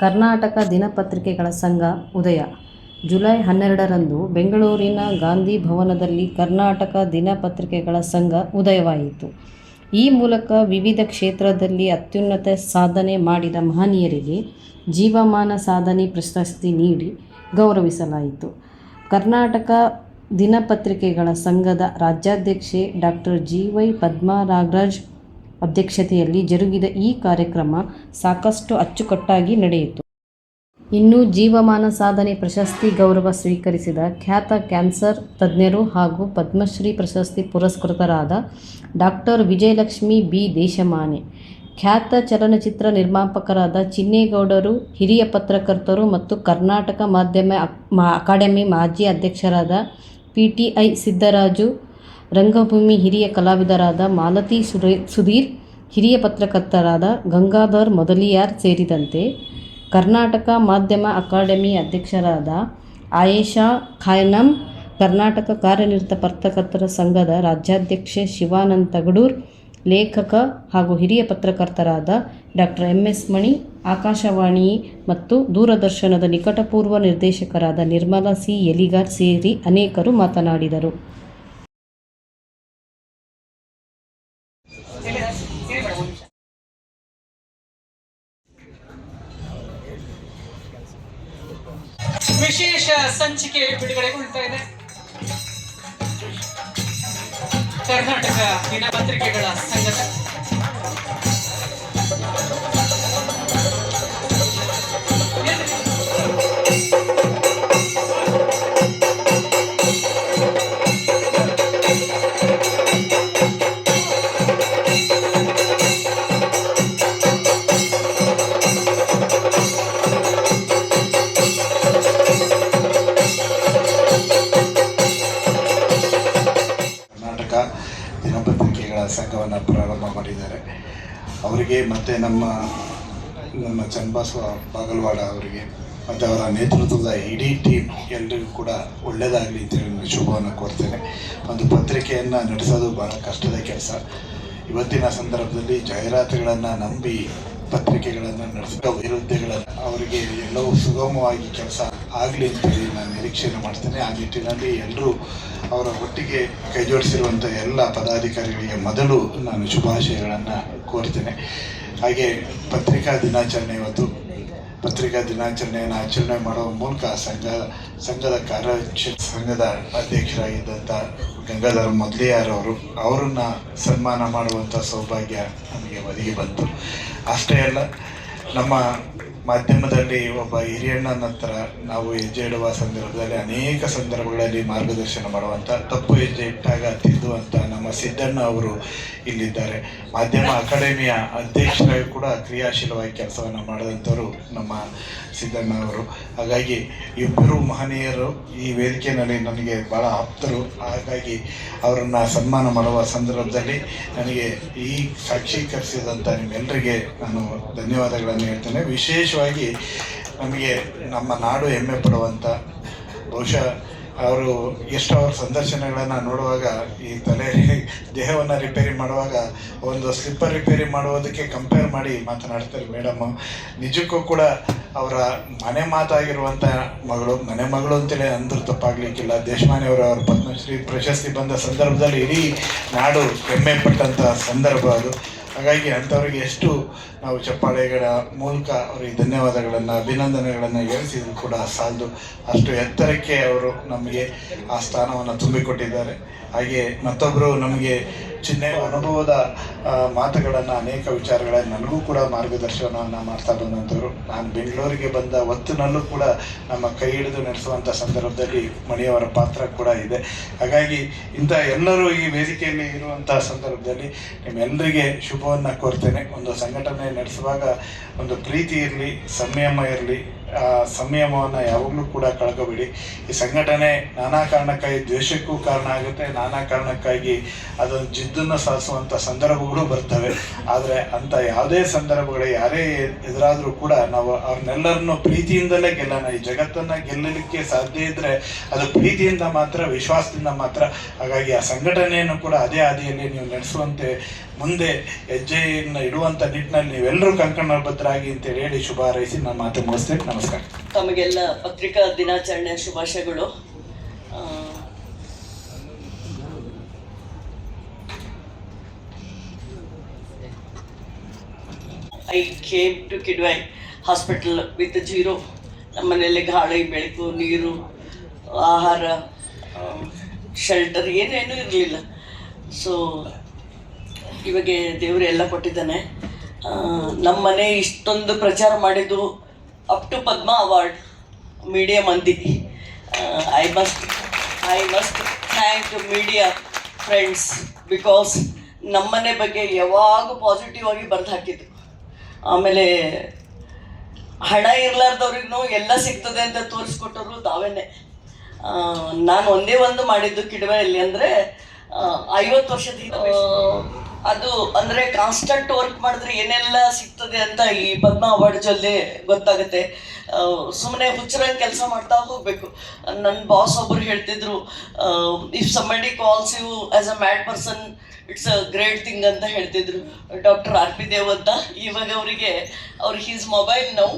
ಕರ್ನಾಟಕ ದಿನಪತ್ರಿಕೆಗಳ ಸಂಘ ಉದಯ. ಜುಲೈ ಹನ್ನೆರಡರಂದು ಬೆಂಗಳೂರಿನ ಗಾಂಧಿ ಭವನದಲ್ಲಿ ಕರ್ನಾಟಕ ದಿನಪತ್ರಿಕೆಗಳ ಸಂಘ ಉದಯವಾಯಿತು. ಈ ಮೂಲಕ ವಿವಿಧ ಕ್ಷೇತ್ರದಲ್ಲಿ ಅತ್ಯುನ್ನತ ಸಾಧನೆ ಮಾಡಿದ ಮಹನೀಯರಿಗೆ ಜೀವಮಾನ ಸಾಧನೆ ಪ್ರಶಸ್ತಿ ನೀಡಿ ಗೌರವಿಸಲಾಯಿತು. ಕರ್ನಾಟಕ ದಿನಪತ್ರಿಕೆಗಳ ಸಂಘದ ರಾಜ್ಯಾಧ್ಯಕ್ಷೆ doctor G Y Padma Nagaraj ಅಧ್ಯಕ್ಷತೆಯಲ್ಲಿ ಜರುಗಿದ ಈ ಕಾರ್ಯಕ್ರಮ ಸಾಕಷ್ಟು ಅಚ್ಚುಕಟ್ಟಾಗಿ ನಡೆಯಿತು. ಇನ್ನು ಜೀವಮಾನ ಸಾಧನೆ ಪ್ರಶಸ್ತಿ ಗೌರವ ಸ್ವೀಕರಿಸಿದ ಖ್ಯಾತ ಕ್ಯಾನ್ಸರ್ ತಜ್ಞರು ಹಾಗೂ ಪದ್ಮಶ್ರೀ ಪ್ರಶಸ್ತಿ ಪುರಸ್ಕೃತರಾದ ಡಾಕ್ಟರ್ ವಿಜಯಲಕ್ಷ್ಮಿ ಬಿ. ದೇಶಮಾನೆ, ಖ್ಯಾತ ಚಲನಚಿತ್ರ ನಿರ್ಮಾಪಕರಾದ ಚಿನ್ನೇಗೌಡರು, ಹಿರಿಯ ಪತ್ರಕರ್ತರು ಮತ್ತು ಕರ್ನಾಟಕ ಮಾಧ್ಯಮ ಅಕ್- ಅಕಾಡೆಮಿ ಮಾಜಿ ಅಧ್ಯಕ್ಷರಾದ ಪಿ. ಟಿ. ಐ. ಸಿದ್ದರಾಜು ರಂಗಭೂಮಿ ಹಿರಿಯ ಕಲಾವಿದರಾದ ಮಾಲತಿ ಸುಧೀರ್, ಹಿರಿಯ ಪತ್ರಕರ್ತರಾದ ಗಂಗಾಧರ್ ಮೊದಲಿಯಾರ್ ಸೇರಿದಂತೆ ಕರ್ನಾಟಕ ಮಾಧ್ಯಮ ಅಕಾಡೆಮಿ ಅಧ್ಯಕ್ಷರಾದ ಆಯೇಷಾ ಖಾಯನಂ, ಕರ್ನಾಟಕ ಕಾರ್ಯನಿರತ ಪತ್ರಕರ್ತರ ಸಂಘದ ರಾಜ್ಯಾಧ್ಯಕ್ಷೆ ಶಿವಾನಂದ್ ತಗಡೂರ್, ಲೇಖಕ ಹಾಗೂ ಹಿರಿಯ ಪತ್ರಕರ್ತರಾದ doctor M S Mani, Akashvani ಮತ್ತು ದೂರದರ್ಶನದ ನಿಕಟಪೂರ್ವ ನಿರ್ದೇಶಕರಾದ ನಿರ್ಮಲಾ ಸಿ ಎಲಿಗಾರ್ ಸೇರಿ ಅನೇಕರು ಮಾತನಾಡಿದರು. ವಿಶೇಷ ಸಂಚಿಕೆ ಬಿಡುಗಡೆಗೊಳ್ತಾ ಇದೆ. ಕರ್ನಾಟಕ ದಿನಪತ್ರಿಕೆಗಳ ಸಂಘದ ಮತ್ತು ನಮ್ಮ ನಮ್ಮ ಚನ್ನಬಸವ ಬಾಗಲವಾಡ ಅವರಿಗೆ, ಮತ್ತು ಅವರ ನೇತೃತ್ವದ ಇಡೀ ಟೀಮ್ ಎಲ್ರಿಗೂ ಕೂಡ ಒಳ್ಳೆಯದಾಗಲಿ ಅಂತೇಳಿ ನಾನು ಶುಭವನ್ನು ಕೋರ್ತೇನೆ. ಒಂದು ಪತ್ರಿಕೆಯನ್ನು ನಡೆಸೋದು ಭಾಳ ಕಷ್ಟದ ಕೆಲಸ. ಇವತ್ತಿನ ಸಂದರ್ಭದಲ್ಲಿ ಜಾಹೀರಾತುಗಳನ್ನು ನಂಬಿ ಪತ್ರಿಕೆಗಳನ್ನು ನಡೆಸೋ ವಿರುದ್ಧಗಳನ್ನು ಅವರಿಗೆ ಎಲ್ಲವೂ ಸುಗಮವಾಗಿ ಕೆಲಸ ಆಗಲಿ ಅಂತೇಳಿ ನಾನು ನಿರೀಕ್ಷೆಯನ್ನು ಮಾಡ್ತೇನೆ. ಆ ನಿಟ್ಟಿನಲ್ಲಿ ಎಲ್ಲರೂ ಅವರ ಒಟ್ಟಿಗೆ ಕೈ ಜೋಡಿಸಿರುವಂಥ ಎಲ್ಲ ಪದಾಧಿಕಾರಿಗಳಿಗೆ ಮೊದಲು ನಾನು ಶುಭಾಶಯಗಳನ್ನು ಕೋರ್ತೇನೆ. ಹಾಗೆ ಪತ್ರಿಕಾ ದಿನಾಚರಣೆ ಇವತ್ತು. ಪತ್ರಿಕಾ ದಿನಾಚರಣೆಯನ್ನು ಆಚರಣೆ ಮಾಡುವ ಮೂಲಕ ಸಂಘ, ಸಂಘದ ಕಾರ್ಯಾಧ್ಯಕ್ಷ ಸಂಘದ ಅಧ್ಯಕ್ಷರಾಗಿದ್ದಂಥ ಗಂಗಾಧರ ಮೊದಲಿಯಾರ್ ಅವರು, ಅವರನ್ನು ಸನ್ಮಾನ ಮಾಡುವಂಥ ಸೌಭಾಗ್ಯ ನಮಗೆ ಒದಗಿ ಬಂತು. ಅಷ್ಟೇ ಅಲ್ಲ, ನಮ್ಮ ಮಾಧ್ಯಮದಲ್ಲಿ ಒಬ್ಬ ಹಿರಿಯಣ್ಣ ನಂತರ ನಾವು ಹೆಜ್ಜೆ ಇಡುವ ಸಂದರ್ಭದಲ್ಲಿ ಅನೇಕ ಸಂದರ್ಭಗಳಲ್ಲಿ ಮಾರ್ಗದರ್ಶನ ಮಾಡುವಂಥ ತಪ್ಪು ಹೆಜ್ಜೆ ಇಟ್ಟಾಗ ತಿದ್ದುವಂಥ ನಮ್ಮ ಸಿದ್ದಣ್ಣ ಅವರು ಇಲ್ಲಿದ್ದಾರೆ. ಮಾಧ್ಯಮ ಅಕಾಡೆಮಿಯ ಅಧ್ಯಕ್ಷರಾಗಿ ಕೂಡ ಕ್ರಿಯಾಶೀಲವಾಗಿ ಕೆಲಸವನ್ನು ಮಾಡಿದಂಥವರು ನಮ್ಮ ಸಿದ್ದಣ್ಣ ಅವರು. ಹಾಗಾಗಿ ಇಬ್ಬರು ಮಹನೀಯರು ಈ ವೇದಿಕೆಯಲ್ಲಿ ನನಗೆ ಭಾಳ ಆಪ್ತರು. ಹಾಗಾಗಿ ಅವರನ್ನು ಸನ್ಮಾನ ಮಾಡುವ ಸಂದರ್ಭದಲ್ಲಿ ನನಗೆ ಈ ಸಾಕ್ಷೀಕರಿಸಿದಂಥ ನಿಮ್ಮೆಲ್ಲರಿಗೆ ನಾನು ಧನ್ಯವಾದಗಳನ್ನು ಹೇಳ್ತೇನೆ. ವಿಶೇಷವಾಗಿ ನಮಗೆ ನಮ್ಮ ನಾಡು ಹೆಮ್ಮೆ ಪಡುವಂಥ ಬಹುಶಃ ಅವರು ಎಷ್ಟು ಅವ್ರ ಸಂದರ್ಶನಗಳನ್ನು ನೋಡುವಾಗ ಈ ತಲೆ ದೇಹವನ್ನು ರಿಪೇರಿ ಮಾಡುವಾಗ ಒಂದು ಸ್ಲಿಪ್ಪರ್ ರಿಪೇರಿ ಮಾಡುವುದಕ್ಕೆ ಕಂಪೇರ್ ಮಾಡಿ ಮಾತನಾಡ್ತಾರೆ ಮೇಡಮ್ ನಿಜಕ್ಕೂ ಕೂಡ ಅವರ ಮನೆ ಮಾತಾಗಿರುವಂಥ ಮಗಳು, ಮನೆ ಮಗಳು ಅಂತೇಳಿ ಅಂದ್ರೂ ತಪ್ಪಾಗಲಿಕ್ಕಿಲ್ಲ. ದೇಶಮಾನಿಯವರು ಅವರ ಪದ್ಮಶ್ರೀ ಪ್ರಶಸ್ತಿ ಬಂದ ಸಂದರ್ಭದಲ್ಲಿ ಇಡೀ ನಾಡು ಹೆಮ್ಮೆ ಪಟ್ಟಂಥ ಸಂದರ್ಭ ಅದು. ಹಾಗಾಗಿ ಅಂಥವ್ರಿಗೆ ಎಷ್ಟು ನಾವು ಚಪ್ಪಾಳೆಗಳ ಮೂಲಕ ಅವರಿಗೆ ಧನ್ಯವಾದಗಳನ್ನು, ಅಭಿನಂದನೆಗಳನ್ನು ಹೇಳಿಸಿದ್ರು ಕೂಡ ಸಾಲದು. ಅಷ್ಟು ಎತ್ತರಕ್ಕೆ ಅವರು ನಮಗೆ ಆ ಸ್ಥಾನವನ್ನು ತುಂಬಿಕೊಟ್ಟಿದ್ದಾರೆ. ಹಾಗೆ ಮತ್ತೊಬ್ಬರು ನಮಗೆ ಚಿಹ್ನೆ ಅನುಭವದ ಮಾತುಗಳನ್ನು, ಅನೇಕ ವಿಚಾರಗಳಲ್ಲಿ ನನಗೂ ಕೂಡ ಮಾರ್ಗದರ್ಶನವನ್ನು ಮಾಡ್ತಾ ಬಂದಂಥವ್ರು. ನಾನು ಬೆಂಗಳೂರಿಗೆ ಬಂದ ಹೊತ್ತಿನಲ್ಲೂ ಕೂಡ ನಮ್ಮ ಕೈ ಹಿಡಿದು ನಡೆಸುವಂಥ ಸಂದರ್ಭದಲ್ಲಿ ಮಣಿಯವರ ಪಾತ್ರ ಕೂಡ ಇದೆ. ಹಾಗಾಗಿ ಇಂಥ ಎಲ್ಲರೂ ಈ ವೇದಿಕೆಯಲ್ಲಿ ಇರುವಂಥ ಸಂದರ್ಭದಲ್ಲಿ ನಿಮ್ಮೆಲ್ಲರಿಗೆ ಶುಭವನ್ನು ಕೋರ್ತೇನೆ. ಒಂದು ಸಂಘಟನೆ ನಡೆಸುವಾಗ ಒಂದು ಪ್ರೀತಿ ಇರಲಿ, ಸಂಯಮ ಇರಲಿ ಸಂಯಮವನ್ನು ಯಾವಾಗಲೂ ಕೂಡ ಕಳ್ಕೋಬೇಡಿ. ಈ ಸಂಘಟನೆ ನಾನಾ ಕಾರಣಕ್ಕಾಗಿ ದ್ವೇಷಕ್ಕೂ ಕಾರಣ ಆಗುತ್ತೆ, ನಾನಾ ಕಾರಣಕ್ಕಾಗಿ ಅದೊಂದು ಜಿದ್ದನ್ನು ಸಾಧಿಸುವಂಥ ಸಂದರ್ಭಗಳು ಬರ್ತವೆ. ಆದರೆ ಅಂಥ ಯಾವುದೇ ಸಂದರ್ಭಗಳು ಯಾರೇ ಎದುರಾದರೂ ಕೂಡ ನಾವು ಅವ್ರನ್ನೆಲ್ಲರನ್ನು ಪ್ರೀತಿಯಿಂದಲೇ ಗೆಲ್ಲೋಣ. ಈ ಜಗತ್ತನ್ನು ಗೆಲ್ಲಲಿಕ್ಕೆ ಸಾಧ್ಯ ಇದ್ದರೆ ಅದು ಪ್ರೀತಿಯಿಂದ ಮಾತ್ರ, ವಿಶ್ವಾಸದಿಂದ ಮಾತ್ರ. ಹಾಗಾಗಿ ಆ ಸಂಘಟನೆಯನ್ನು ಕೂಡ ಅದೇ ಹಾದಿಯಲ್ಲಿ ನೀವು ನಡೆಸುವಂತೆ ಮುಂದೆ ಹೆಜ್ಜೆಯನ್ನು ಇಡುವಂಥ ನಿಟ್ಟಿನಲ್ಲಿ ನೀವೆಲ್ಲರೂ ಕಂಕಣಬದ್ಧರಾಗಿ ಅಂತೇಳಿ ಹೇಳಿ ಶುಭ ಹಾರೈಸಿ ನಾನು ಮಾತು ಮುಗಿಸ್ತೇನೆ. ನಮಸ್ಕಾರ. ತಮಗೆಲ್ಲ ಪತ್ರಿಕಾ ದಿನಾಚರಣೆಯ ಶುಭಾಶಯಗಳು. I came to Kidwai hospital with zero ನಮ್ಮ ಮನೆಯಲ್ಲಿ ಗಾಳಿ, ಬೆಳಕು, ನೀರು, ಆಹಾರ ಶೆಲ್ಟರ್ ಏನೇನೂ ಇರಲಿಲ್ಲ. ಸೊ ಇವಾಗ ದೇವರು ಎಲ್ಲ ಕೊಟ್ಟಿದ್ದಾನೆ. ನಮ್ಮ ಮನೆ ಇಷ್ಟೊಂದು ಪ್ರಚಾರ ಮಾಡಿದ್ದು up to Padma award media ಮಂದಿ. I must I must thank media friends because ನಮ್ಮನೆ ಬಗ್ಗೆ ಯಾವಾಗ ಪಾಸಿಟಿವ್ ಆಗಿ ಬರೆದು ಹಾಕಿದ್ರು ಆಮೇಲೆ ಹಣ ಇರಲಾರ್ದವ್ರಿಗೂ ಎಲ್ಲ ಸಿಗ್ತದೆ ಅಂತ ತೋರಿಸ್ಕೊಟ್ಟರು ತಾವೇನೆ ನಾನು ಒಂದೇ ಒಂದು ಮಾಡಿದ್ದು ಕಿಡವೆಯಲ್ಲಿ ಅಂದರೆ ಐವತ್ತು ವರ್ಷದ ಹಿಂದೆ, ಆ, ಅದು ಅಂದ್ರೆ ಕಾನ್ಸ್ಟಂಟ್ ವರ್ಕ್ ಮಾಡಿದ್ರೆ ಏನೆಲ್ಲ ಸಿಗ್ತದೆ ಅಂತ ಈ ಪದ್ಮ ಅವಾರ್ಡ್ ಅಲ್ಲಿ ಗೊತ್ತಾಗುತ್ತೆ. ಸುಮ್ಮನೆ ಹುಚ್ಚರಂಗೆ ಕೆಲಸ ಮಾಡ್ತಾ ಹೋಗ್ಬೇಕು. ನನ್ನ ಬಾಸ್ ಒಬ್ಬರು ಹೇಳ್ತಿದ್ರು if somebody calls you as a mad person it's a great thing ಅಂತ ಹೇಳ್ತಿದ್ರು. ಡಾಕ್ಟರ್ ಆರ್ ಪಿ ದೇವ್ ಅಂತ. ಇವಾಗ ಅವರಿಗೆ, ಅವ್ರು ಹೀಸ್ ಮೊಬೈಲ್ ನೌ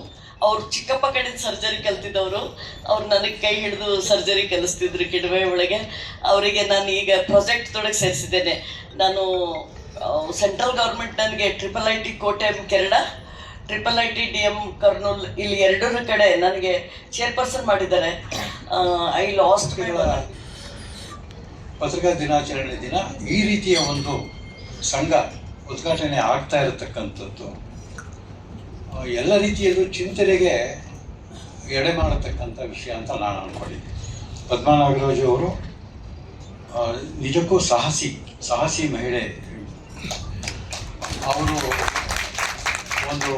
ಅವ್ರು ಚಿಕ್ಕಪ್ಪ ಕಡೆ ಸರ್ಜರಿ ಕಲ್ತಿದ್ದವರು. ಅವ್ರು ನನಗೆ ಕೈ ಹಿಡಿದು ಸರ್ಜರಿ ಕಲಿಸ್ತಿದ್ರು ಕಿಡವೆ ಒಳಗೆ. ಅವರಿಗೆ ನಾನು ಈಗ ಪ್ರಾಜೆಕ್ಟ್ ತೊಡಗೆ ಸೇರಿಸಿದ್ದೇನೆ. ನಾನು ಸೆಂಟ್ರಲ್ ಗೌರ್ಮೆಂಟ್ ನನಗೆ ಟ್ರಿಪಲ್ ಐ ಟಿ ಕೋಟೆ ಕೆರಡ triple I T D M Kurnool ಇಲ್ಲಿ ಎರಡರ ಕಡೆ ನನಗೆ ಚೇರ್ಪರ್ಸನ್ ಮಾಡಿದ್ದಾರೆ. ಐ ಲಾಸ್ಟ್ ಪತ್ರಿಕಾ ದಿನಾಚರಣೆ ದಿನ ಈ ರೀತಿಯ ಒಂದು ಸಂಘ ಉದ್ಘಾಟನೆ ಆಗ್ತಾ ಇರತಕ್ಕಂಥದ್ದು. ಎಲ್ಲ ರೀತಿಯಲ್ಲೂ ಚಿಂತನೆಗೆ ಎಡೆ ಮಾಡತಕ್ಕಂಥ ವಿಷಯ ಅಂತ ನಾನು ಅಂದ್ಕೊಂಡಿದ್ದೆ ಪದ್ಮನಾಗರಾಜು ಅವರು ನಿಜಕ್ಕೂ ಸಾಹಸಿ ಸಾಹಸಿ ಮಹಿಳೆ ಅವರು ಒಂದು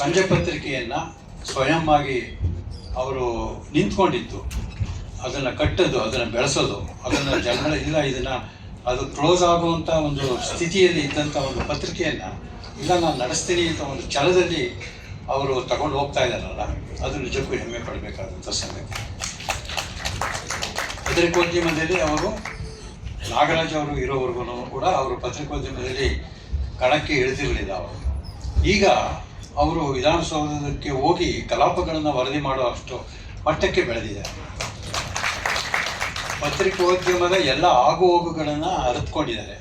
ಸಂಜೆ ಪತ್ರಿಕೆಯನ್ನು ಸ್ವಯಂ ಅವರು ನಿಂತ್ಕೊಂಡಿದ್ದು ಅದನ್ನು ಕಟ್ಟೋದು, ಅದನ್ನು ಬೆಳೆಸೋದು, ಅದನ್ನು ಜನಗಳ, ಇಲ್ಲ ಇದನ್ನು, ಅದು ಕ್ಲೋಸ್ ಆಗುವಂಥ ಒಂದು ಸ್ಥಿತಿಯಲ್ಲಿ ಇದ್ದಂಥ ಒಂದು ಪತ್ರಿಕೆಯನ್ನು ಇಲ್ಲ ನಾನು ನಡೆಸ್ತೀನಿ ಅಂತ ಒಂದು ಛಲದಲ್ಲಿ ಅವರು ತಗೊಂಡು ಹೋಗ್ತಾ ಇದ್ದಾರಲ್ಲ, ಅದು ನಿಜಕ್ಕೂ ಹೆಮ್ಮೆ ಪಡಬೇಕಾದಂಥ ಸಂಗತಿ. ಪತ್ರಿಕೋದ್ಯಮದಲ್ಲಿ ಅವರು ನಾಗರಾಜ್ ಅವರು ಇರೋವರೆಗೂ ಕೂಡ ಅವರು ಪತ್ರಿಕೋದ್ಯಮದಲ್ಲಿ ಕಣಕ್ಕೆ ಇಳಿದಿರಲಿಲ್ಲ ಅವರು. ಈಗ ಅವರು ವಿಧಾನಸೌಧಕ್ಕೆ ಹೋಗಿ ಕಲಾಪಗಳನ್ನು ವರದಿ ಮಾಡೋ ಅಷ್ಟು ಮಟ್ಟಕ್ಕೆ ಬೆಳೆದಿದೆ. ಪತ್ರಿಕೋದ್ಯಮದ ಎಲ್ಲ ಆಗು ಹೋಗುಗಳನ್ನು ಅರಿತುಕೊಂಡಿದ್ದಾರೆ.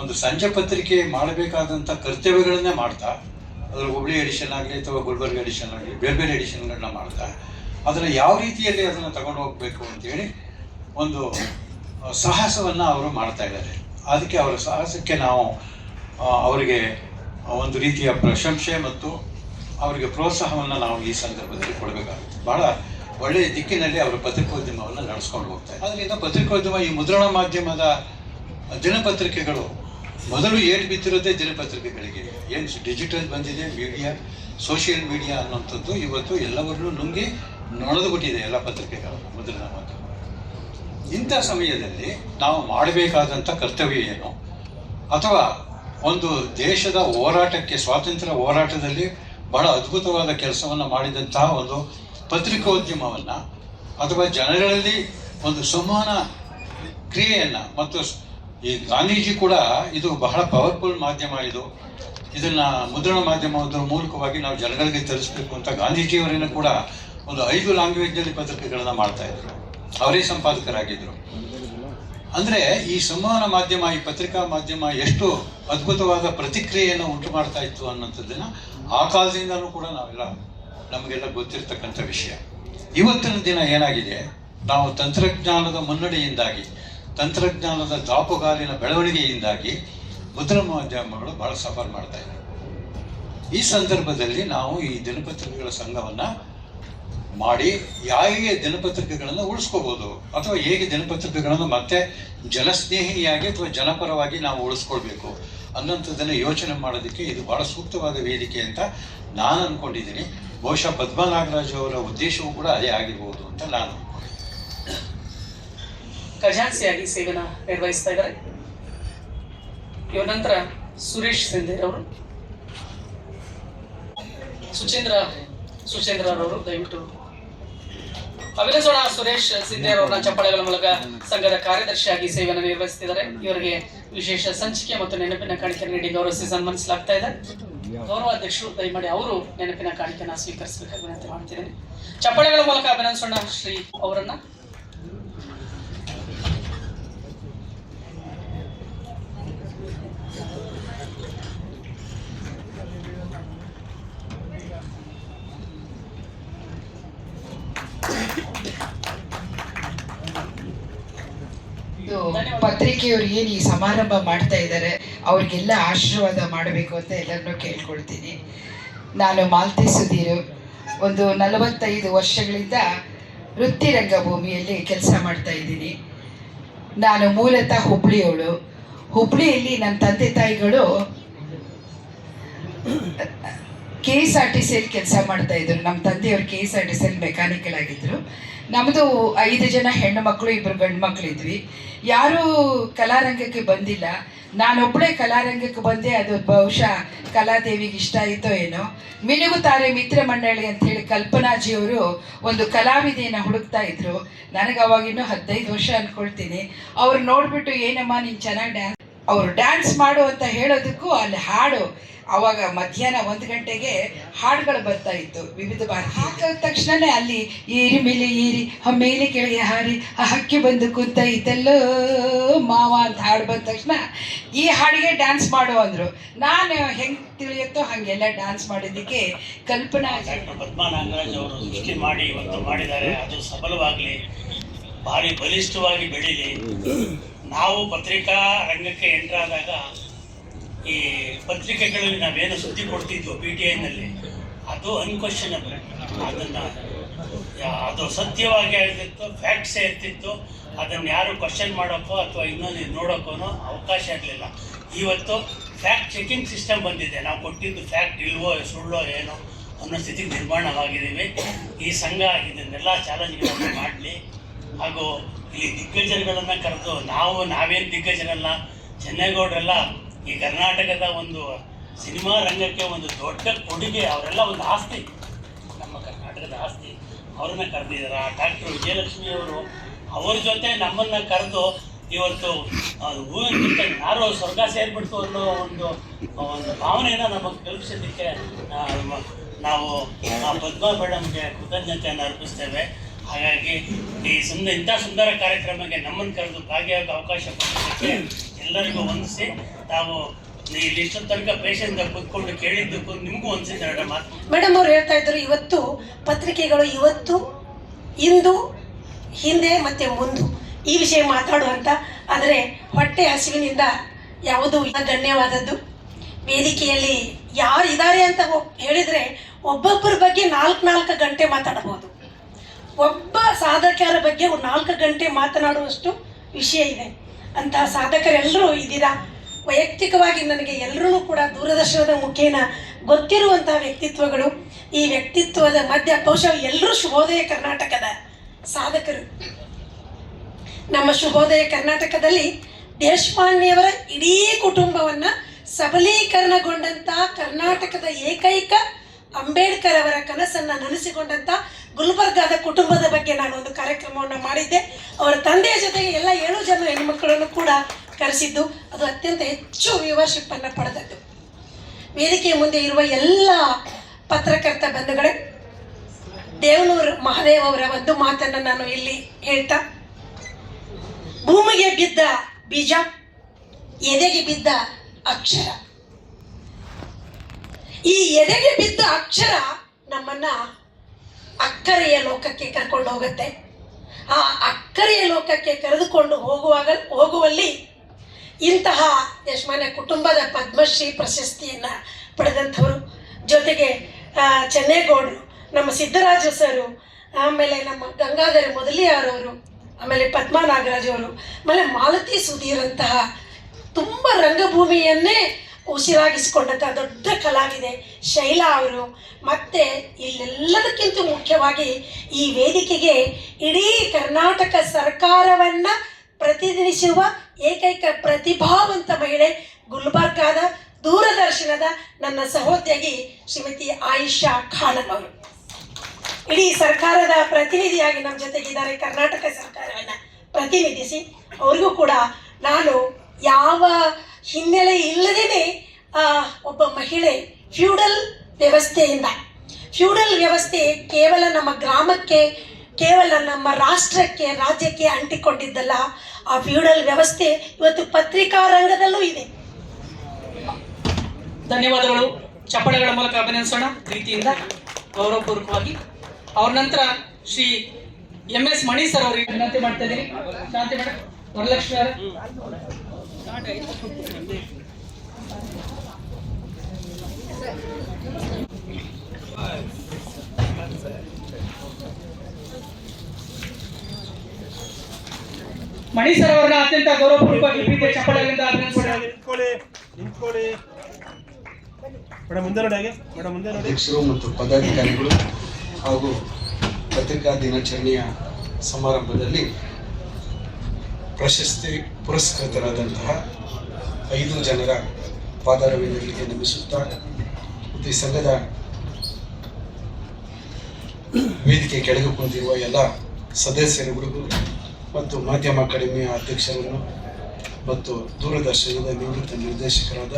ಒಂದು ಸಂಜೆ ಪತ್ರಿಕೆ ಮಾಡಬೇಕಾದಂಥ ಕರ್ತವ್ಯಗಳನ್ನೇ ಮಾಡ್ತಾ ಅದರ ಹುಬ್ಳಿ ಎಡಿಷನ್ ಆಗಲಿ ಅಥವಾ ಗುಲ್ಬರ್ಗ ಎಡಿಷನ್ ಆಗಲಿ, ಬೇರೆ ಬೇರೆ ಎಡಿಷನ್ಗಳನ್ನ ಮಾಡ್ತಾ ಅದನ್ನು ಯಾವ ರೀತಿಯಲ್ಲಿ ಅದನ್ನು ತಗೊಂಡು ಹೋಗಬೇಕು ಅಂತೇಳಿ ಒಂದು ಸಾಹಸವನ್ನು ಅವರು ಮಾಡ್ತಾ ಇದ್ದಾರೆ. ಅದಕ್ಕೆ ಅವರ ಸಾಹಸಕ್ಕೆ ನಾವು ಅವರಿಗೆ ಒಂದು ರೀತಿಯ ಪ್ರಶಂಸೆ ಮತ್ತು ಅವರಿಗೆ ಪ್ರೋತ್ಸಾಹವನ್ನು ನಾವು ಈ ಸಂದರ್ಭದಲ್ಲಿ ಕೊಡಬೇಕಾಗುತ್ತೆ. ಬಹಳ ಒಳ್ಳೆಯ ದಿಕ್ಕಿನಲ್ಲಿ ಅವರು ಪತ್ರಿಕೋದ್ಯಮವನ್ನು ನಡೆಸ್ಕೊಂಡು ಹೋಗ್ತಾರೆ. ಅದರಿಂದ ಪತ್ರಿಕೋದ್ಯಮ ಈ ಮುದ್ರಣ ಮಾಧ್ಯಮದ ದಿನಪತ್ರಿಕೆಗಳು ಮೊದಲು ಏಟು ಬಿದ್ದಿರೋದೇ ದಿನಪತ್ರಿಕೆಗಳಿಗೆ. ಏನು ಡಿಜಿಟಲ್ ಬಂದಿದೆ, ಮೀಡಿಯಾ, ಸೋಷಿಯಲ್ ಮೀಡಿಯಾ ಅನ್ನೋಂಥದ್ದು ಇವತ್ತು ಎಲ್ಲವನ್ನೂ ನುಂಗಿ ಬಿಟ್ಟಿದೆ ಎಲ್ಲ ಪತ್ರಿಕೆಗಳು ಮುದ್ರಣ ಮಾಧ್ಯಮ. ಇಂಥ ಸಮಯದಲ್ಲಿ ನಾವು ಮಾಡಬೇಕಾದಂಥ ಕರ್ತವ್ಯ ಏನು? ಅಥವಾ ಒಂದು ದೇಶದ ಹೋರಾಟಕ್ಕೆ, ಸ್ವಾತಂತ್ರ್ಯ ಹೋರಾಟದಲ್ಲಿ ಬಹಳ ಅದ್ಭುತವಾದ ಕೆಲಸವನ್ನು ಮಾಡಿದಂತಹ ಒಂದು ಪತ್ರಿಕೋದ್ಯಮವನ್ನು, ಅಥವಾ ಜನಗಳಲ್ಲಿ ಒಂದು ಸಂವಹನ ಕ್ರಿಯೆಯನ್ನು, ಮತ್ತು ಈ ಗಾಂಧೀಜಿ ಕೂಡ ಇದು ಬಹಳ ಪವರ್ಫುಲ್ ಮಾಧ್ಯಮ ಇದು. ಇದನ್ನು ಮುದ್ರಣ ಮಾಧ್ಯಮದ ಮೂಲಕವಾಗಿ ನಾವು ಜನಗಳಿಗೆ ತಿಳಿಸ್ಬೇಕು ಅಂತ ಗಾಂಧೀಜಿಯವರೇನು ಕೂಡ ಒಂದು ಐದು ಲ್ಯಾಂಗ್ವೇಜ್ನಲ್ಲಿ ಪತ್ರಿಕೆಗಳನ್ನು ಮಾಡ್ತಾ ಇದ್ರು. ಅವರೇ ಸಂಪಾದಕರಾಗಿದ್ದರು ಅಂದರೆ ಈ ಸಂವಹನ ಮಾಧ್ಯಮ, ಈ ಪತ್ರಿಕಾ ಮಾಧ್ಯಮ ಎಷ್ಟು ಅದ್ಭುತವಾದ ಪ್ರತಿಕ್ರಿಯೆಯನ್ನು ಉಂಟು ಮಾಡ್ತಾ ಇತ್ತು ಅನ್ನೋಂಥದ್ದನ್ನು ಆ ಕಾಲದಿಂದಲೂ ಕೂಡ ನಾವೆಲ್ಲ ನಮಗೆಲ್ಲ ಗೊತ್ತಿರ್ತಕ್ಕಂಥ ವಿಷಯ. ಇವತ್ತಿನ ದಿನ ಏನಾಗಿದೆ? ನಾವು ತಂತ್ರಜ್ಞಾನದ ಮುನ್ನಡೆಯಿಂದಾಗಿ, ತಂತ್ರಜ್ಞಾನದ ದಾಪುಗಾಲಿನ ಬೆಳವಣಿಗೆಯಿಂದಾಗಿ ಮುದ್ರಣ ಮಾಧ್ಯಮಗಳು ಬಹಳ ಸಫರ್ ಮಾಡ್ತಾ ಇವೆ. ಈ ಸಂದರ್ಭದಲ್ಲಿ ನಾವು ಈ ದಿನಪತ್ರಿಕೆಗಳ ಸಂಘವನ್ನು ಮಾಡಿ ಹೇಗೆ ದಿನಪತ್ರಿಕೆಗಳನ್ನು ಉಳಿಸ್ಕೋಬಹುದು ಅಥವಾ ಹೇಗೆ ದಿನಪತ್ರಿಕೆಗಳನ್ನು ಮತ್ತೆ ಜನಸ್ನೇಹಿಯಾಗಿ ಅಥವಾ ಜನಪರವಾಗಿ ನಾವು ಉಳಿಸ್ಕೊಳ್ಬೇಕು ಅನ್ನೋಂಥದ್ದನ್ನು ಯೋಚನೆ ಮಾಡೋದಕ್ಕೆ ಇದು ಬಹಳ ಸೂಕ್ತವಾದ ವೇದಿಕೆ ಅಂತ ನಾನು ಅಂದ್ಕೊಂಡಿದ್ದೀನಿ ಬಹುಶಃ ಪದ್ಮ ನಾಗರಾಜ್ ಅವರ ಉದ್ದೇಶವೂ ಕೂಡ ಅದೇ ಆಗಿರ್ಬೋದು ಅಂತ ನಾನು ಅನ್ಕೊಂಡಿದ್ದೀನಿ. ಖಜಾನ್ಸಿಯಾಗಿ ಸೇವೆನ ನಿರ್ವಹಿಸ್ತಾ ಇದ್ದಾರೆ. ಇವ ನಂತರ ಸುರೇಶ್ ಸಿಂಧೇರ್ ಅವರು. ಸುಚೇಂದ್ರ ಸುಚೇಂದ್ರ ಅವರು ದಯವಿಟ್ಟು ಅಭಿನಂದಿಸೋಣ ಸುರೇಶ್ ಸಿದ್ದೇರ್ ಅವರನ್ನ ಚಪ್ಪಾಳೆಗಳ ಮೂಲಕ ಸಂಘದ ಕಾರ್ಯದರ್ಶಿಯಾಗಿ ಸೇವೆಯನ್ನು ನಿರ್ವಹಿಸುತ್ತಿದ್ದಾರೆ. ಇವರಿಗೆ ವಿಶೇಷ ಸಂಚಿಕೆ ಮತ್ತು ನೆನಪಿನ ಕಾಣಿಕೆ ನೀಡಿ ಗೌರವಿಸಿ ಸನ್ಮಾನಿಸಲಾಗ್ತಾ ಇದೆ. ಗೌರವಾಧ್ಯಕ್ಷರು ದಯಮಾಡಿ ಅವರು ನೆನಪಿನ ಕಾಣಿಕೆಯನ್ನು ಸ್ವೀಕರಿಸಬೇಕಾಗಿ ವಿನಂತಿ ಮಾಡ್ತಿದ್ದೇನೆ. ಚಪ್ಪಾಳೆಗಳ ಮೂಲಕ ಅಭಿನಂದಿಸೋಣ ಶ್ರೀ ಅವರನ್ನ. ಇದು ಪತ್ರಿಕೆಯವರು ಏನು ಈ ಸಮಾರಂಭ ಮಾಡ್ತಾ ಇದ್ದಾರೆ ಅವ್ರಿಗೆಲ್ಲ ಆಶೀರ್ವಾದ ಮಾಡಬೇಕು ಅಂತ ಎಲ್ಲರನ್ನೂ ಕೇಳ್ಕೊಳ್ತೀನಿ. ನಾನು ಮಾಲ್ತಿ ಸುಧೀರ್, ಒಂದು ನಲವತ್ತೈದು ವರ್ಷಗಳಿಂದ ವೃತ್ತಿ ರಂಗಭೂಮಿಯಲ್ಲಿ ಕೆಲಸ ಮಾಡ್ತಾ ಇದ್ದೀನಿ. ನಾನು ಮೂಲತಃ ಹುಬ್ಳಿಯವಳು. ಹುಬ್ಳಿಯಲ್ಲಿ ನನ್ನ ತಂದೆ ತಾಯಿಗಳು ಕೆ ಎಸ್ ಆರ್ ಟಿ ಸಿಯಲ್ಲಿ ಕೆಲಸ ಮಾಡ್ತಾ ಇದ್ರು. ನಮ್ಮ ತಂದೆಯವರು ಕೆ ಎಸ್ ಆರ್ ಟಿ ಸಿಯಲ್ಲಿ ಮೆಕ್ಯಾನಿಕಲ್ ಆಗಿದ್ರು. ನಮ್ಮದು ಐದು ಜನ ಹೆಣ್ಣು ಮಕ್ಕಳು ಇಬ್ಬರು ಗಂಡು ಮಕ್ಕಳು ಇದ್ವಿ. ಯಾರೂ ಕಲಾರಂಗಕ್ಕೆ ಬಂದಿಲ್ಲ. ನಾನೊಬ್ಬಳೇ ಕಲಾರಂಗಕ್ಕೆ ಬಂದೆ, ಅದು ಬಹುಶಃ ಕಲಾದೇವಿಗೆ ಇಷ್ಟ ಆಯಿತೋ ಏನೋ. ಮಿನುಗುತ್ತಾರೆ ಮಿತ್ರ ಮಂಡಳಿ ಅಂತ ಹೇಳಿ ಕಲ್ಪನಾಜಿಯವರು ಒಂದು ಕಲಾವಿದೆಯನ್ನು ಹುಡುಕ್ತಾ ಇದ್ರು. ನನಗೆ ಅವಾಗಿನ್ನೂ ಹದಿನೈದು ವರ್ಷ ಅಂದ್ಕೊಳ್ತೀನಿ ಅವ್ರು ನೋಡ್ಬಿಟ್ಟು, ಏನಮ್ಮ, ನೀನು ಚೆನ್ನಾಗಿ ಡ್ಯಾನ್ಸ್ ಅವರು ಡ್ಯಾನ್ಸ್ ಮಾಡು ಅಂತ ಹೇಳೋದಕ್ಕೂ ಅಲ್ಲಿ ಹಾಡು ಅವಾಗ ಮಧ್ಯಾಹ್ನ ಒಂದು ಗಂಟೆಗೆ ಹಾಡುಗಳು ಬರ್ತಾ ಇತ್ತು ವಿವಿಧ ಭಾರತಿ ಹಾಕಿದ ತಕ್ಷಣನೇ ಅಲ್ಲಿ ಏರಿ ಮೇಲೆ ಏರಿ ಆ ಮೇಲೆ ಕೆಳಗೆ ಹಾರಿ, ಆ ಹಕ್ಕಿ ಬಂದು ಕೂತ ಇತ್ತಲ್ಲೋ ಮಾವ ಅಂತ ಹಾಡು ಬಂದ ತಕ್ಷಣ ಈ ಹಾಡಿಗೆ ಡ್ಯಾನ್ಸ್ ಮಾಡು ಅಂದರು. ನಾನು ಹೆಂಗೆ ತಿಳಿಯುತ್ತೋ ಹಾಗೆಲ್ಲ ಡ್ಯಾನ್ಸ್ ಮಾಡಿದ್ದಕ್ಕೆ ಕಲ್ಪನಾ ಅವರು ಸೃಷ್ಟಿ ಮಾಡಿ ಇವತ್ತು ಮಾಡಿದ್ದಾರೆ. ಅದು ಸಫಲವಾಗಲಿ ಭಾರಿ ಬಲಿಷ್ಠವಾಗಿ ಬೆಳೀಲಿ. ನಾವು ಪತ್ರಿಕಾ ರಂಗಕ್ಕೆ ಎಂಟರ್ ಆದಾಗ ಈ ಪತ್ರಿಕೆಗಳಲ್ಲಿ ನಾವೇನು ಸುದ್ದಿ ಕೊಡ್ತಿದ್ವು ಪಿ ಟಿ ಐನಲ್ಲಿ ಅದು ಅನ್ಕ್ವಶನಬಲ್ ಅದನ್ನು ಅದು ಸತ್ಯವಾಗಿ ಇರ್ತಿತ್ತು ಫ್ಯಾಕ್ಟ್ಸೇ ಇರ್ತಿತ್ತು ಅದನ್ನು ಯಾರು ಕ್ವಶನ್ ಮಾಡೋಕ್ಕೋ ಅಥವಾ ಇನ್ನೊಂದು ನೋಡೋಕ್ಕೋ ಅವಕಾಶ ಇರಲಿಲ್ಲ. ಇವತ್ತು ಫ್ಯಾಕ್ಟ್ ಚೆಕಿಂಗ್ ಸಿಸ್ಟಮ್ ಬಂದಿದೆ. ನಾವು ಕೊಟ್ಟಿದ್ದು ಫ್ಯಾಕ್ಟ್ ಇಲ್ವೋ, ಸುಳ್ಳೋ, ಏನೋ ಅನ್ನೋ ಸ್ಥಿತಿಗೆ ನಿರ್ಮಾಣವಾಗಿದ್ದೀವಿ. ಈ ಸಂಘ ಇದನ್ನೆಲ್ಲ ಚಾಲೆಂಜ್ಗಳನ್ನು ಮಾಡಲಿ. ಹಾಗೂ ಇಲ್ಲಿ ದಿಗ್ಗಜರುಗಳನ್ನು ಕರೆದು ನಾವು ನಾವೇನು ದಿಗ್ಗಜರಲ್ಲ, ಚೆನ್ನೇಗೌಡರೆಲ್ಲ ಈ ಕರ್ನಾಟಕದ ಒಂದು ಸಿನಿಮಾ ರಂಗಕ್ಕೆ ಒಂದು ದೊಡ್ಡ ಕೊಡುಗೆ, ಅವರೆಲ್ಲ ಒಂದು ಆಸ್ತಿ. ನಮ್ಮ ಕರ್ನಾಟಕದ ಆಸ್ತಿ. ಅವ್ರನ್ನ ಕರೆದಿದ್ದಾರೆ ಡಾಕ್ಟರ್ ವಿಜಯಲಕ್ಷ್ಮಿ ಅವರು ಅವ್ರ ಜೊತೆ ನಮ್ಮನ್ನು ಕರೆದು ಇವತ್ತು ಹೂವಿನಕ್ಕಿಂತ ಯಾರು ಸ್ವರ್ಗ ಸೇರಿಬಿಡ್ತು ಅನ್ನೋ ಒಂದು ಒಂದು ಭಾವನೆಯನ್ನು ನಮಗೆ ಕಲ್ಪಿಸೋದಕ್ಕೆ ನಾವು ಆ ಪದ್ಮಾ ಮೇಡಮ್ಗೆ ಕೃತಜ್ಞತೆಯನ್ನು ಅರ್ಪಿಸ್ತೇವೆ. ಹಾಗಾಗಿ ಈ ಸುಂದರ ಇಂಥ ಸುಂದರ ಕಾರ್ಯಕ್ರಮಕ್ಕೆ ನಮ್ಮನ್ನು ಕರೆದು ಭಾಗಿಯಾಗ ಅವಕಾಶ ಕೊಟ್ಟಿದ್ದಕ್ಕೆ ಎಲ್ಲರಿಗೂ ವಂದಿಸಿ, ತಾವು ಇಲ್ಲಿ ಇಷ್ಟೊತ್ತು ತನಕ ಪೇಷಂಟ್ ಕೂತ್ಕೊಂಡು ಕೇಳಿದ್ದಕ್ಕೂ ನಿಮಗೂ ವಂದಿಸಿದ ಮೇಡಮ್ ಮೇಡಮ್ ಅವ್ರು ಹೇಳ್ತಾ ಇದ್ರು, ಇವತ್ತು ಪತ್ರಿಕೆಗಳು ಇವತ್ತು, ಇಂದು, ಹಿಂದೆ ಮತ್ತೆ ಮುಂದು ಈ ವಿಷಯ ಮಾತಾಡುವಂತ, ಆದರೆ ಹೊಟ್ಟೆ ಹಸಿವಿನಿಂದ ಯಾವುದು ಗಣ್ಯವಾದದ್ದು ವೇದಿಕೆಯಲ್ಲಿ ಯಾರು ಇದ್ದಾರೆ ಅಂತ ಹೇಳಿದ್ರೆ ಒಬ್ಬೊಬ್ಬರ ಬಗ್ಗೆ ನಾಲ್ಕು ನಾಲ್ಕು ಗಂಟೆ ಮಾತಾಡಬಹುದು. ಒಬ್ಬ ಸಾಧಕರ ಬಗ್ಗೆ ಒಂದು ನಾಲ್ಕು ಗಂಟೆ ಮಾತನಾಡುವಷ್ಟು ವಿಷಯ ಇದೆ. ಅಂತಹ ಸಾಧಕರೆಲ್ಲರೂ ಇದ್ದೀರಾ ವೈಯಕ್ತಿಕವಾಗಿ ನನಗೆ ಎಲ್ಲರೂ ಕೂಡ ದೂರದರ್ಶನದ ಮುಖೇನ ಗೊತ್ತಿರುವಂತಹ ವ್ಯಕ್ತಿತ್ವಗಳು. ಈ ವ್ಯಕ್ತಿತ್ವದ ಮಧ್ಯ ಬಹುಶಃ ಎಲ್ಲರೂ ಶುಭೋದಯ ಕರ್ನಾಟಕದ ಸಾಧಕರು. ನಮ್ಮ ಶುಭೋದಯ ಕರ್ನಾಟಕದಲ್ಲಿ ದೇಶಪಾಂಡೆಯವರ ಇಡೀ ಕುಟುಂಬವನ್ನ ಸಬಲೀಕರಣಗೊಂಡಂತಹ ಕರ್ನಾಟಕದ ಏಕೈಕ ಅಂಬೇಡ್ಕರ್ ಅವರ ಕನಸನ್ನ ನನಸಿಕೊಂಡಂತ ಗುಲ್ಬರ್ಗಾದ ಕುಟುಂಬದ ಬಗ್ಗೆ ನಾನು ಒಂದು ಕಾರ್ಯಕ್ರಮವನ್ನು ಮಾಡಿದ್ದೆ. ಅವರ ತಂದೆಯ ಜೊತೆಗೆ ಎಲ್ಲ ಏಳು ಜನ ಹೆಣ್ಮಕ್ಕಳನ್ನು ಕೂಡ ಕರೆಸಿದ್ದು. ಅದು ಅತ್ಯಂತ ಹೆಚ್ಚು ವ್ಯೂವರ್ಶಿಪ್ ಅನ್ನು ಪಡೆದದ್ದು. ವೇದಿಕೆಯ ಮುಂದೆ ಇರುವ ಎಲ್ಲ ಪತ್ರಕರ್ತ ಬಂಧುಗಳೇ, ದೇವನೂರು ಮಹಾದೇವ್ ಅವರ ಒಂದು ಮಾತನ್ನು ನಾನು ಇಲ್ಲಿ ಹೇಳ್ತಾ, ಭೂಮಿಗೆ ಬಿದ್ದ ಬೀಜ, ಎದೆಗೆ ಬಿದ್ದ ಅಕ್ಷರ. ಈ ಎದೆಗೆ ಬಿದ್ದ ಅಕ್ಷರ ನಮ್ಮನ್ನ ಅಕ್ಕರೆಯ ಲೋಕಕ್ಕೆ ಕರ್ಕೊಂಡು ಹೋಗುತ್ತೆ. ಆ ಅಕ್ಕರೆಯ ಲೋಕಕ್ಕೆ ಕರೆದುಕೊಂಡು ಹೋಗುವಾಗ, ಹೋಗುವಲ್ಲಿ ಇಂತಹ ಯಶಮಾನ್ಯ ಕುಟುಂಬದ ಪದ್ಮಶ್ರೀ ಪ್ರಶಸ್ತಿಯನ್ನು ಪಡೆದಂಥವರು. ಜೊತೆಗೆ ಚೆನ್ನೇಗೌಡರು, ನಮ್ಮ ಸಿದ್ದರಾಜು ಸರು, ಆಮೇಲೆ ನಮ್ಮ ಗಂಗಾಧರ ಮೊದಲಿಯಾರವರು, ಆಮೇಲೆ ಪದ್ಮಾ ಅವರು, ಆಮೇಲೆ ಮಾಲತಿ ಸುಧೀರ್ ಅಂತಹ ತುಂಬ ರಂಗಭೂಮಿಯನ್ನೇ ಉಸಿರಾಗಿಸಿಕೊಂಡಂಥ ದೊಡ್ಡ ಕಲಾವಿದೆ ಶೈಲಾ ಅವರು. ಮತ್ತೆ ಇಲ್ಲೆಲ್ಲದಕ್ಕಿಂತ ಮುಖ್ಯವಾಗಿ ಈ ವೇದಿಕೆಗೆ ಇಡೀ ಕರ್ನಾಟಕ ಸರ್ಕಾರವನ್ನ ಪ್ರತಿನಿಧಿಸುವ ಏಕೈಕ ಪ್ರತಿಭಾವಂತ ಮಹಿಳೆ ಗುಲ್ಬರ್ಗಾದ ದೂರದರ್ಶನದ ನನ್ನ ಸಹೋದ್ಯೋಗಿ ಶ್ರೀಮತಿ ಆಯಿಷಾ ಖಾನ್ ಅವರು. ಇಡೀ ಸರ್ಕಾರದ ಪ್ರತಿನಿಧಿಯಾಗಿ ನಮ್ಮ ಜೊತೆಗಿದ್ದಾರೆ. ಕರ್ನಾಟಕ ಸರ್ಕಾರವನ್ನು ಪ್ರತಿನಿಧಿಸಿ, ಅವರಿಗೂ ಕೂಡ ನಾನು ಯಾವ ಹಿನ್ನೆಲೆ ಇಲ್ಲದೇ ಒಬ್ಬ ಮಹಿಳೆ ಫ್ಯೂಡಲ್ ವ್ಯವಸ್ಥೆಯಿಂದ, ಫ್ಯೂಡಲ್ ವ್ಯವಸ್ಥೆ ಕೇವಲ ನಮ್ಮ ಗ್ರಾಮಕ್ಕೆ, ಕೇವಲ ನಮ್ಮ ರಾಷ್ಟ್ರಕ್ಕೆ, ರಾಜ್ಯಕ್ಕೆ ಅಂಟಿಕೊಂಡಿದ್ದಲ್ಲ. ಆ ಫ್ಯೂಡಲ್ ವ್ಯವಸ್ಥೆ ಇವತ್ತು ಪತ್ರಿಕಾ ರಂಗದಲ್ಲೂ ಇದೆ. ಧನ್ಯವಾದಗಳು. ಚಪ್ಪಳೆಗಳ ಮೂಲಕ ಅಭಿನಂದಿಸೋಣ. ಪ್ರೀತಿಯಿಂದ ಗೌರವಪೂರ್ವಕವಾಗಿ. ಅವ್ರ ನಂತರ Shri M S Mani sir ಅವರಿಗೆ ವಿನಂತಿ ಮಾಡ್ತಾ ಇದ್ದೀನಿ. ಶಾಂತಿ ಮೇಡಮ್ ವರಲಕ್ಷ್ಮಿ ಮಣಿ ಸರ್ ಅವರನ್ನ ಅತ್ಯಂತ ಗೌರವಪೂರ್ವಕವಾಗಿ ಪ್ರೀತಿಯ ಚಪ್ಪಳೆಗಳಿಂದ ಅಭಿನಂದಿಸೋಣ. ನಿಂತ್ಕೊಳ್ಳಿ ನಿಂತ್ಕೊಳ್ಳಿ. ಮೇಡಮ್ ಮುಂದೆ ನೋಡಿ ಹಾಗೆ. ಮೇಡಮ್ ಮುಂದೆ ನೋಡಿ. ಅಧ್ಯಕ್ಷರು ಮತ್ತು ಪದಾಧಿಕಾರಿಗಳು ಹಾಗೂ ಪತ್ರಿಕಾ ದಿನಾಚರಣೆಯ ಸಮಾರಂಭದಲ್ಲಿ ಪ್ರಶಸ್ತಿ ಪುರಸ್ಕೃತರಾದಂತಹ ಐದು ಜನರ ಪಾದಾರವಿಂದಗಳಿಗೆ ನಮಿಸುತ್ತಾ ಮತ್ತು ಈ ಸಂಘದ ವೇದಿಕೆ ಕೆಳಗೆ ಕುಂತಿರುವ ಎಲ್ಲ ಸದಸ್ಯರುಗಳಿಗೂ ಮತ್ತು ಮಾಧ್ಯಮ ಅಕಾಡೆಮಿಯ ಅಧ್ಯಕ್ಷರನ್ನು ಮತ್ತು ದೂರದರ್ಶನದ ನಿವೃತ್ತ ನಿರ್ದೇಶಕರಾದ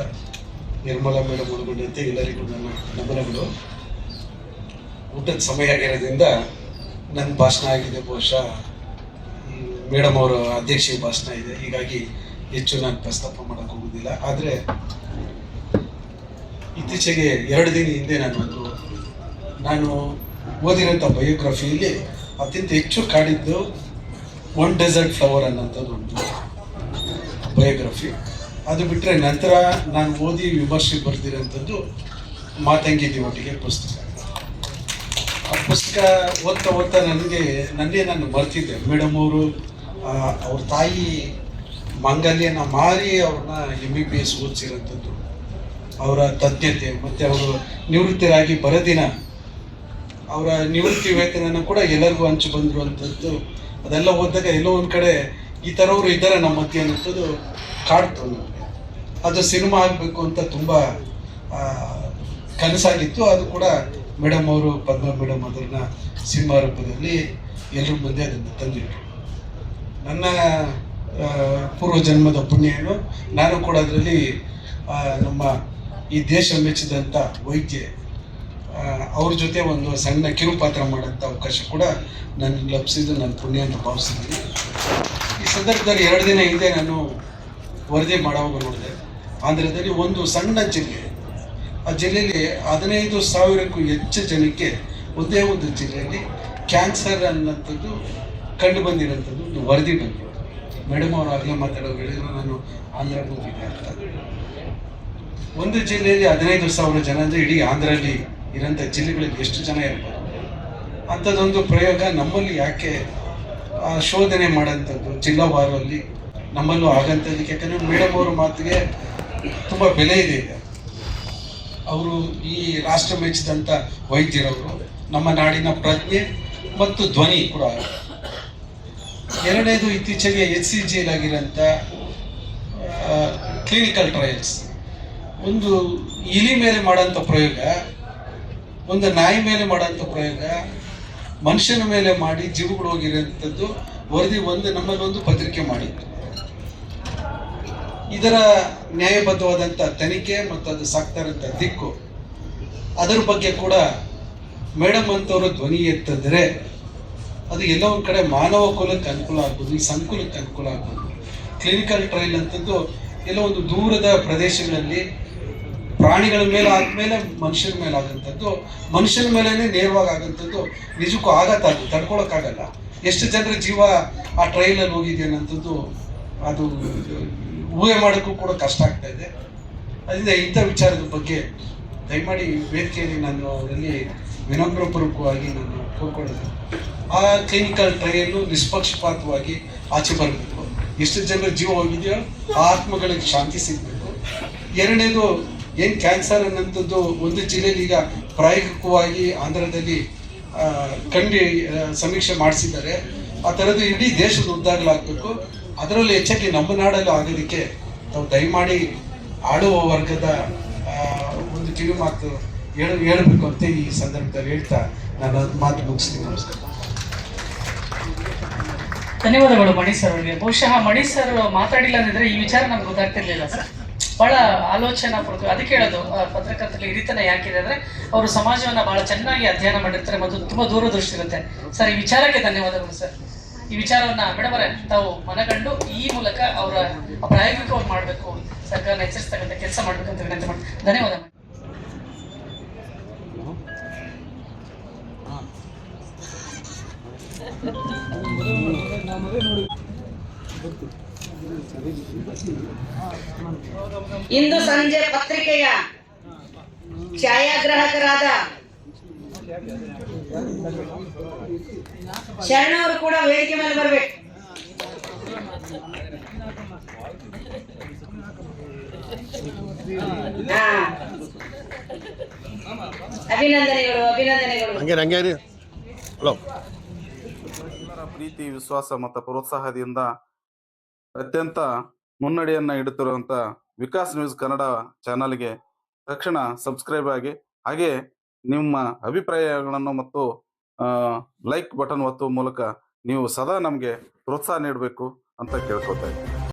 ನಿರ್ಮಲಾ ಮೇಡಮ್ ಒಳಗೊಂಡಂತೆ ಎಲ್ಲರಿಗೂ ನನ್ನ ನಮನಗಳು. ಊಟದ ಸಮಯ ಆಗಿರೋದ್ರಿಂದ ನನ್ನ ಭಾಷಣ ಆಗಿದೆ ಬಹುಶಃ. ಮೇಡಮ್ ಅವರ ಅಧ್ಯಕ್ಷ ಭಾಷಣ ಇದೆ. ಹೀಗಾಗಿ ಹೆಚ್ಚು ನಾನು ಪ್ರಸ್ತಾಪ ಮಾಡೋಕ್ಕೆ ಹೋಗೋದಿಲ್ಲ. ಆದರೆ ಇತ್ತೀಚೆಗೆ ಎರಡು ದಿನ ಹಿಂದೆ ನಾನು ಒಂದು ನಾನು ಓದಿರೋಂಥ ಬಯೋಗ್ರಫಿಯಲ್ಲಿ ಅತ್ಯಂತ ಹೆಚ್ಚು ಕಾಡಿದ್ದು ಒನ್ ಡೆಸರ್ಟ್ ಫ್ಲವರ್ ಅನ್ನೋಂಥದ್ದು ಒಂದು ಬಯೋಗ್ರಫಿ ಅದು ಬಿಟ್ಟರೆ ನಂತರ ನಾನು ಓದಿ ವಿಮರ್ಶೆ ಬರೆದಿರೋಂಥದ್ದು ಮಾತಂಗಿ ಒಟ್ಟಿಗೆ ಪುಸ್ತಕ. ಆ ಪುಸ್ತಕ ಓದ್ತಾ ಓದ್ತಾ ನನಗೆ ನನ್ನೇ ನಾನು ಬರ್ತಿದ್ದೆ ಮೇಡಮ್ ಅವರು ಅವ್ರ ತಾಯಿ ಮಾಂಗಲ್ಯನ ಮಾರಿ ಅವ್ರನ್ನ ಎಂ ಬಿ ಬಿ ಎಸ್ ಓದಿಸಿರೋಂಥದ್ದು ಅವರ ತಜ್ಞತೆ ಮತ್ತು ಅವರು ನಿವೃತ್ತರಾಗಿ ಬರದಿನ ಅವರ ನಿವೃತ್ತಿ ವೇತನನ ಕೂಡ ಎಲ್ಲರಿಗೂ ಹಂಚಿ ಬಂದಿರುವಂಥದ್ದು. ಅದೆಲ್ಲ ಓದಿದಾಗ ಎಲ್ಲೋ ಒಂದು ಕಡೆ ಈ ಥರವರು ಇದ್ದಾರೆ ನಮ್ಮ ಮಧ್ಯೆ ಅನ್ನೋಂಥದ್ದು ಕಾಡ್ತು ನಮಗೆ. ಅದು ಸಿನಿಮಾ ಆಗಬೇಕು ಅಂತ ತುಂಬ ಕನಸಾಗಿತ್ತು. ಅದು ಕೂಡ ಮೇಡಮ್ ಅವರು, ಪದ್ಮ ಮೇಡಮ್ ಅದನ್ನು ಸಿನಿಮಾ ರೂಪದಲ್ಲಿ ಎಲ್ಲರ ಮುಂದೆ ಅದನ್ನು ತಂದಿಟ್ಟರು ನನ್ನ ಪೂರ್ವ ಜನ್ಮದ ಪುಣ್ಯ ನಾನು ಕೂಡ ಅದರಲ್ಲಿ ನಮ್ಮ ಈ ದೇಶ ಮೆಚ್ಚಿದಂಥ ವೈದ್ಯ. ಅವ್ರ ಜೊತೆ ಒಂದು ಸಣ್ಣ ಕಿರುಪಾತ್ರ ಮಾಡೋಂಥ ಅವಕಾಶ ಕೂಡ ನನಗೆ ಲಭಿಸಿದ್ದು, ನನ್ನ ಪುಣ್ಯ ಅಂತ ಭಾವಿಸಿದ್ದೀನಿ. ಈ ಸಂದರ್ಭದಲ್ಲಿ ಎರಡು ದಿನ ಹಿಂದೆ ನಾನು ವರದಿ ಮಾಡುವಾಗ ನೋಡಿದೆ. ಆಂಧ್ರದಲ್ಲಿ ಒಂದು ಸಣ್ಣ ಜಿಲ್ಲೆ. ಆ ಜಿಲ್ಲೆಯಲ್ಲಿ ಹದಿನೈದು ಸಾವಿರಕ್ಕೂ ಹೆಚ್ಚು ಜನಕ್ಕೆ ಒಂದೇ ಒಂದು ಜಿಲ್ಲೆಯಲ್ಲಿ ಕ್ಯಾನ್ಸರ್ ಅನ್ನೋಂಥದ್ದು ಕಂಡು ಬಂದಿರೋಂಥದ್ದು ಒಂದು ವರದಿ ಬಂದಿದೆ ಮೇಡಮ್ ಅವರು ಆಗಲೇ ಮಾತಾಡೋ ಹೇಳಿದ್ರು, ನಾನು ಆಂಧ್ರ ಹೋಗಿದ್ದೆ ಅಂತ. ಒಂದು ಜಿಲ್ಲೆಯಲ್ಲಿ ಹದಿನೈದು ಸಾವಿರ ಜನ ಅಂದರೆ ಇಡೀ ಆಂಧ್ರಲ್ಲಿ ಇರೋಂಥ ಜಿಲ್ಲೆಗಳಲ್ಲಿ ಎಷ್ಟು ಜನ ಇರ್ಬೋದು? ಅಂಥದ್ದೊಂದು ಪ್ರಯೋಗ ನಮ್ಮಲ್ಲಿ ಯಾಕೆ ಶೋಧನೆ ಮಾಡೋಂಥದ್ದು ಜಿಲ್ಲಾವಾರಲ್ಲಿ ನಮ್ಮಲ್ಲೂ ಆಗಂಥದ್ದಕ್ಕೆ ಯಾಕಂದರೆ ಮೇಡಮ್ ಅವ್ರ ಮಾತಿಗೆ ತುಂಬ ಬೆಲೆ ಇದೆ ಈಗ. ಅವರು ಈ ರಾಷ್ಟ್ರ ಮೆಚ್ಚಿದಂಥ ವೈದ್ಯರವರು, ನಮ್ಮ ನಾಡಿನ ಪ್ರಜ್ಞೆ ಮತ್ತು ಧ್ವನಿ ಕೂಡ ಎರಡನೇದು ಇತ್ತೀಚೆಗೆ ಎಚ್ ಸಿ ಜಿಯಲ್ಲಾಗಿರೋಂಥ ಕ್ಲಿನಿಕಲ್ ಟ್ರಯಲ್ಸ್ ಒಂದು ಇಲಿ ಮೇಲೆ ಮಾಡೋಂಥ ಪ್ರಯೋಗ, ಒಂದು ನಾಯಿ ಮೇಲೆ ಮಾಡೋಂಥ ಪ್ರಯೋಗ, ಮನುಷ್ಯನ ಮೇಲೆ ಮಾಡಿ ಜೀವಗಳು ಹೋಗಿರೋಂಥದ್ದು ವರದಿ ಒಂದು ನಮ್ಮಲ್ಲೊಂದು ಪತ್ರಿಕೆ ಮಾಡಿತ್ತು. ಇದರ ನ್ಯಾಯಬದ್ಧವಾದಂಥ ತನಿಖೆ ಮತ್ತು ಅದು ಸಾಕ್ತಾ ಇರೋಂಥ ದಿಕ್ಕು. ಅದರ ಬಗ್ಗೆ ಕೂಡ ಮೇಡಮ್ ಅಂತವರು ಧ್ವನಿ ಎತ್ತಿದ್ರೆ ಅದು ಎಲ್ಲೋ ಒಂದು ಕಡೆ ಮಾನವ ಕುಲಕ್ಕೆ ಅನುಕೂಲ ಆಗ್ಬೋದು, ಈ ಸಂಕುಲಕ್ಕೆ ಅನುಕೂಲ ಆಗ್ಬೋದು. ಕ್ಲಿನಿಕಲ್ ಟ್ರಯಲ್ ಅಂತದ್ದು ಎಲ್ಲೋ ಒಂದು ದೂರದ ಪ್ರದೇಶಗಳಲ್ಲಿ ಪ್ರಾಣಿಗಳ ಮೇಲೆ ಆದಮೇಲೆ ಮನುಷ್ಯನ ಮೇಲೆ ಆದಂಥದ್ದು, ಮನುಷ್ಯನ ಮೇಲೇ ನೇರವಾಗಿ ಆಗಂಥದ್ದು ನಿಜಕ್ಕೂ ಆಗತ್ತ ತಡ್ಕೊಳಕ್ಕಾಗಲ್ಲ ಎಷ್ಟು ಜನರ ಜೀವ ಆ ಟ್ರೈಲಲ್ಲಿ ಹೋಗಿದೆ ಅನ್ನೋಂಥದ್ದು ಅದು ಊಹೆ ಮಾಡೋಕ್ಕೂ ಕೂಡ ಕಷ್ಟ ಆಗ್ತಾ ಇದೆ. ಅದರಿಂದ ಇಂಥ ವಿಚಾರದ ಬಗ್ಗೆ ದಯಮಾಡಿ ವೇದಿಕೆಯಲ್ಲಿ ನಾನು ಅದರಲ್ಲಿ ವಿನಮ್ರಪೂರ್ವಕವಾಗಿ ನಾನು ಕೋರ್ಕೊಳ್ಳೋದು. ಆ ಕ್ಲಿನಿಕಲ್ ಟ್ರಯಲ್ಲು ನಿಷ್ಪಕ್ಷಪಾತವಾಗಿ ಆಚೆ ಬರಬೇಕು. ಎಷ್ಟು ಜನರ ಜೀವ ಹೋಗಿದೆಯೋ ಆ ಆತ್ಮಗಳಿಗೆ ಶಾಂತಿ ಸಿಗಬೇಕು. ಎರಡನೇದು, ಏನು ಕ್ಯಾನ್ಸರ್ ಅನ್ನೋಂಥದ್ದು ಒಂದು ಜಿಲ್ಲೆಯಲ್ಲಿ ಈಗ ಪ್ರಾಯೋಗಿಕವಾಗಿ ಆಂಧ್ರದಲ್ಲಿ ಕಂಡು ಸಮೀಕ್ಷೆ ಮಾಡಿಸಿದ್ದಾರೆ. ಆ ಥರದ್ದು ಇಡೀ ದೇಶದ ಉದ್ದಾಗಲಾಗಬೇಕು. ಅದರಲ್ಲಿ ಹೆಚ್ಚಾಗಿ ನಮ್ಮ ನಾಡಲ್ಲೂ ಆಗೋದಕ್ಕೆ ತಾವು ದಯಮಾಡಿ ಆಡುವ ವರ್ಗದ ಒಂದು ಕಿವಿ ಮಾತು ಹೇಳ, ಹೇಳಬೇಕು ಅಂತ ಈ ಸಂದರ್ಭದಲ್ಲಿ ಹೇಳ್ತಾ ನಾನು ಮಾತು ಮುಗಿಸ್ತೀನಿ. ನಮಸ್ಕಾರ. ಧನ್ಯವಾದಗಳು ಮಣಿ ಸರ್ ಅವರಿಗೆ. ಬಹುಶಃ ಮಣಿ ಸರ್ ಮಾತಾಡಿಲ್ಲ ಅಂದಿದ್ರೆ ಈ ವಿಚಾರ ನಮ್ಗೆ ಗೊತ್ತಾಗ್ತಿರ್ಲಿಲ್ಲ ಸರ್. ಬಹಳ ಆಲೋಚನಾ ಪೂರ್ವಕ ಅದಕ್ಕೆ ಹೇಳೋದು ಪತ್ರಕರ್ತರಲ್ಲಿ ಹಿರಿತನ ಯಾಕಿದೆ ಅಂದ್ರೆ ಅವರು ಸಮಾಜವನ್ನ ಬಹಳ ಚೆನ್ನಾಗಿ ಅಧ್ಯಯನ ಮಾಡಿರ್ತಾರೆ ಮತ್ತು ತುಂಬಾ ದೂರದೃಷ್ಟಿ ಇರುತ್ತೆ ಸರ್, ಈ ವಿಚಾರಕ್ಕೆ ಧನ್ಯವಾದಗಳು ಸರ್. ಈ ವಿಚಾರವನ್ನ ಮೇಡಮರೇ ತಾವು ಮನಗಂಡು ಈ ಮೂಲಕ ಅವರ ಪ್ರಾಯೋಗಿಕವಾಗಿ ಮಾಡಬೇಕು. ಸರ್ಕಾರನ ಎಚ್ಚರಿಸ್ತಕ್ಕಂಥ ಕೆಲಸ ಮಾಡಬೇಕು ಅಂತ ವಿನಂತಿ ಮಾಡಿ ಧನ್ಯವಾದ ಇಂದು ಸಂಜೆ ಪತ್ರಿಕೆಯ ಛಾಯಾಗ್ರಾಹಕರಾದ ಶರಣವರು ಕೂಡ ವೇದಿಕೆ ಮೇಲೆ ಬರಬೇಕು. ಅಭಿನಂದನೆಗಳು ಅಭಿನಂದನೆಗಳು. ಎಲ್ಲರ ಪ್ರೀತಿ, ವಿಶ್ವಾಸ ಮತ್ತು ಪ್ರೋತ್ಸಾಹದಿಂದ ಅತ್ಯಂತ ಮುನ್ನಡೆಯನ್ನ ಇಡುತ್ತಿರುವಂತ ವಿಕಾಸ್ ನ್ಯೂಸ್ ಕನ್ನಡ ಚಾನಲ್ಗೆ ತಕ್ಷಣ ಸಬ್ಸ್ಕ್ರೈಬ್ ಆಗಿ, ಹಾಗೆ ನಿಮ್ಮ ಅಭಿಪ್ರಾಯಗಳನ್ನು ಮತ್ತು ಲೈಕ್ ಬಟನ್ ಒತ್ತುವ ಮೂಲಕ ನೀವು ಸದಾ ನಮಗೆ ಪ್ರೋತ್ಸಾಹ ನೀಡಬೇಕು ಅಂತ ಕೇಳ್ಕೊತಾ ಇದ್ದೀನಿ.